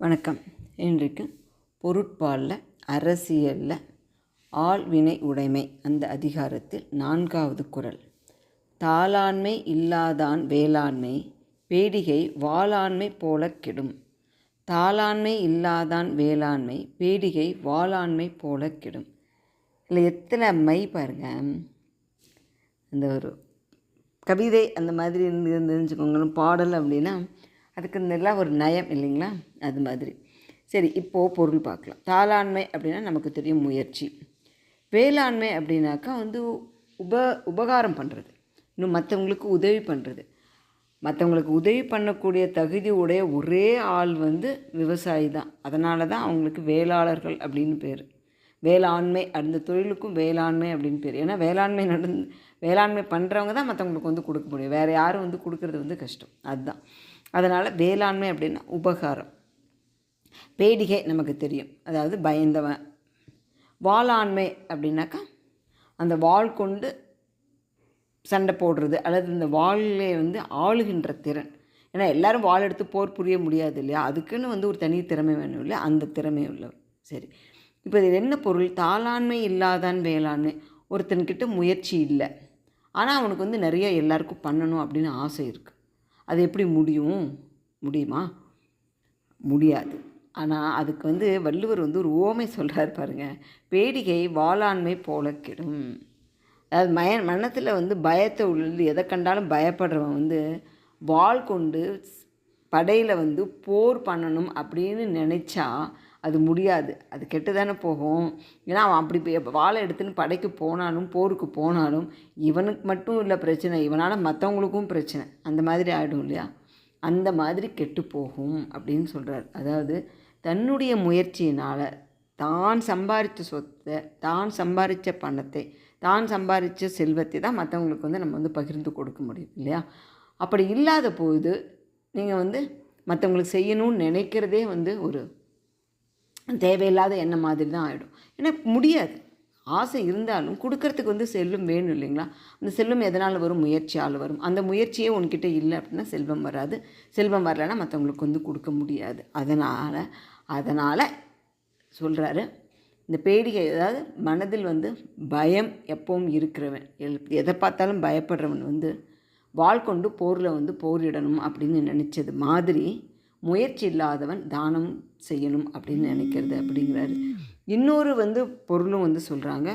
வணக்கம். இன்றைக்கு பொருட்பாலில் அரசியலில் ஆள்வினை உடைமை அந்த அதிகாரத்தில் நான்காவது குறள் தாளாண்மை இல்லாதான் வேளாண்மை பேடிகை வாளாண்மை போல கெடும். தாளாண்மை இல்லாதான் வேளாண்மை பேடிகை வாளாண்மை போல கெடும். இல்லை எத்தனை மை பாருங்க. அந்த ஒரு கவிதை அந்த மாதிரி இருந்து இருந்துன்னு பாடல் அப்படின்னா அதுக்கு இதெல்லாம் ஒரு நயம் இல்லைங்களா? அது மாதிரி. சரி இப்போது பொருள் பார்க்கலாம். தாளாண்மை அப்படின்னா நமக்கு தெரியும் முயற்சி. வேளாண்மை அப்படின்னாக்கா வந்து உப உபகாரம் பண்ணுறது இன்னும் மற்றவங்களுக்கு உதவி பண்ணுறது மற்றவங்களுக்கு உதவி பண்ணக்கூடிய தகுதி உடைய ஒரே ஆள் வந்து விவசாயி தான். அதனால தான் அவங்களுக்கு வேளாளர்கள் அப்படின்னு பேர். வேளாண்மை அந்த தொழிலுக்கும் வேளாண்மை அப்படின்னு பேர். ஏன்னா வேளாண்மை நடந்து வேளாண்மை பண்ணுறவங்க தான் மற்றவங்களுக்கு வந்து கொடுக்க முடியும். வேறு யாரும் வந்து கொடுக்கறது வந்து கஷ்டம். அதுதான். அதனால் வேளாண்மை அப்படின்னா உபகாரம். பேடிகை நமக்கு தெரியும். அதாவது பயந்தவன். வாளாண்மை அப்படின்னாக்கா அந்த வாள் கொண்டு சண்டை போடுறது அல்லது இந்த வாளிலே வந்து ஆளுகின்ற திறன். ஏன்னா எல்லாரும் வாள் எடுத்து போர் புரிய முடியாது இல்லையா? அதுக்குன்னு வந்து ஒரு தனி திறமை வேணும் இல்லையா? அந்த திறமை உள்ளவர். சரி. இப்போ இது என்ன பொருள்? தாளாண்மை இல்லாதான் வேளாண்மை. ஒருத்தன்கிட்ட முயற்சி இல்லை. ஆனால் அவனுக்கு வந்து நிறைய எல்லாருக்கும் பண்ணணும் அப்படின்னு ஆசை இருக்குது அது எப்படி முடியும்? முடியுமா? முடியாது. ஆனால் அதுக்கு வந்து வள்ளுவர் வந்து ஒரு ஓமை சொல்கிறார் பாருங்கள் பேடிகை வாளாண்மை போல கெடும். அதாவது மய மனத்தில் வந்து பயத்தை உள்ள எதை கண்டாலும் பயப்படுறவன் வந்து வாள் கொண்டு படையில் வந்து போர் பண்ணணும் அப்படின்னு நினச்சா அது முடியாது. அது கெட்டு தானே போகும். ஏன்னா அவன் அப்படி வாழை எடுத்துன்னு படைக்கு போனாலும் போருக்கு போனாலும் இவனுக்கு மட்டும் இல்லை பிரச்சனை. இவனால் மற்றவங்களுக்கும் பிரச்சனை. அந்த மாதிரி ஆகிடும் இல்லையா? அந்த மாதிரி கெட்டு போகும் அப்படின்னு சொல்கிறார் அதாவது தன்னுடைய முயற்சியினால் தான் சம்பாதிச்ச சொத்தை தான் சம்பாதிச்ச பணத்தை தான் சம்பாதிச்ச செல்வத்தை தான் மற்றவங்களுக்கு வந்து நம்ம வந்து பகிர்ந்து கொடுக்க முடியும் இல்லையா? அப்படி இல்லாத போது நீங்கள் வந்து மற்றவங்களுக்கு செய்யணும்னு நினைக்கிறதே வந்து ஒரு தேவையில்லாத எண்ணம் மாதிரி தான் ஆகிடும் ஏன்னா முடியாது. ஆசை இருந்தாலும் கொடுக்கறதுக்கு வந்து செல்லும் வேணும் இல்லைங்களா? அந்த செல்வம் எதனால் வரும்? முயற்சியால் வரும். அந்த முயற்சியே உன்கிட்ட இல்லை அப்படின்னா செல்வம் வராது. செல்வம் வரலைன்னா மற்றவங்களுக்கு வந்து கொடுக்க முடியாது. அதனால் அதனால் சொல்கிறாரு இந்த பேடிகை அதாவது மனதில் வந்து பயம் எப்பவும் இருக்கிறவன். எல் எதை பார்த்தாலும் பயப்படுறவன் வந்து வாள் கொண்டு போரில் வந்து போரிடணும் அப்படின்னு நினச்சது மாதிரி முயற்சி இல்லாதவன் தானம் செய்யணும் அப்படின்னு நினைக்கிறது அப்படிங்கிறாரு. இன்னொரு வந்து பொருளும் வந்து சொல்கிறாங்க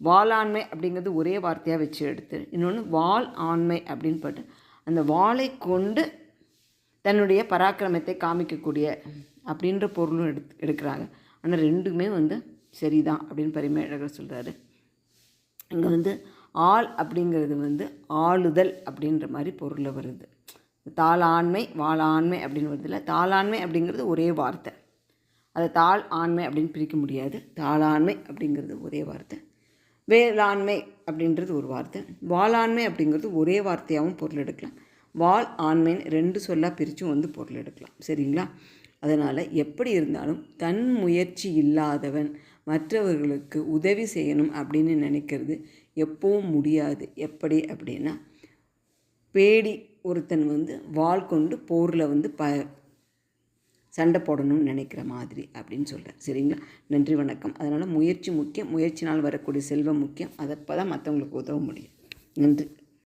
வாளாண்மை அப்படிங்கிறது ஒரே வார்த்தையாக வச்சு எடுத்து இன்னொன்று வாள் ஆண்மை அப்படின்னு பட்டு அந்த வாளை கொண்டு தன்னுடைய பராக்கிரமத்தை காமிக்கக்கூடிய அப்படின்ற பொருளும் எடுத்து எடுக்கிறாங்க. ஆனால் ரெண்டுமே வந்து சரிதான் அப்படின்னு பரிமையழகர் சொல்கிறாரு இங்கே வந்து ஆள் அப்படிங்கிறது வந்து ஆளுதல் அப்படின்ற மாதிரி பொருளில் வருது. தாளாண்மை வாளாண்மை அப்படின்னு வருதுல்ல. தாளாண்மை அப்படிங்கிறது ஒரே வார்த்தை. அதை தாள் ஆண்மை அப்படின்னு பிரிக்க முடியாது. தாளாண்மை அப்படிங்கிறது ஒரே வார்த்தை. வேளாண்மை அப்படின்றது ஒரு வார்த்தை. வாளாண்மை அப்படிங்கிறது ஒரே வார்த்தையாகவும் பொருள் எடுக்கலாம். வாழ் ஆண்மைன்னு ரெண்டு சொல்லாக பிரித்தும் வந்து பொருள் எடுக்கலாம். சரிங்களா? அதனால் எப்படி இருந்தாலும் தன் முயற்சி இல்லாதவன் மற்றவர்களுக்கு உதவி செய்யணும் அப்படின்னு நினைக்கிறது எப்பவும் முடியாது. எப்படி அப்படின்னா பேடி ஒருத்தன் வந்து வாள் கொண்டு போரில் வந்து ப சண்டை போடணும்னு நினைக்கிற மாதிரி அப்படின்னு சொல்கிறார் சரிங்களா? நன்றி வணக்கம். அதனால் முயற்சி முக்கியம். முயற்சினால் வரக்கூடிய செல்வம் முக்கியம். அதை தான் மற்றவங்களுக்கு உதவ முடியும். நன்றி.